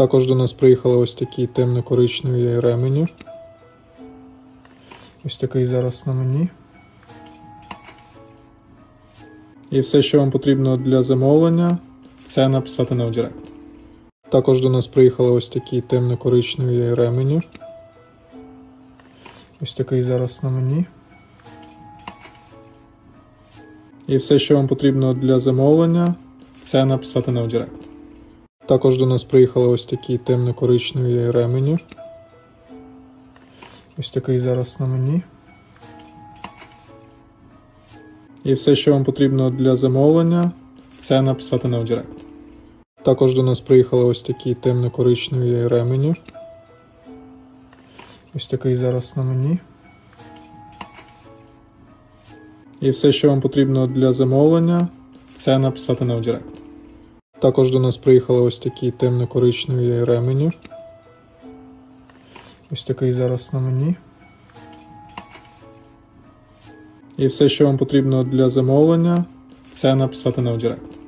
Також до нас приїхали ось такі темно-коричневі ремені. Ось такий зараз на мені. І все, що вам потрібно для замовлення, це написати на Директ. Також до нас приїхали ось такі темно-коричневі ремені. Ось такий зараз на мені. І все, що вам потрібно для замовлення, це написати на Директ. Також до нас приїхали ось такі темно-коричневі ремені. Ось такий зараз на мені. І все, що вам потрібно для замовлення, це написати на Директ. Також до нас приїхали ось такі темно-коричневі ремені. Ось такий зараз на мені. І все, що вам потрібно для замовлення, це написати на Директ. Також до нас приїхали ось такі темно-коричневі ремені. Ось такий зараз на мені. І все, що вам потрібно для замовлення, це написати на Директ.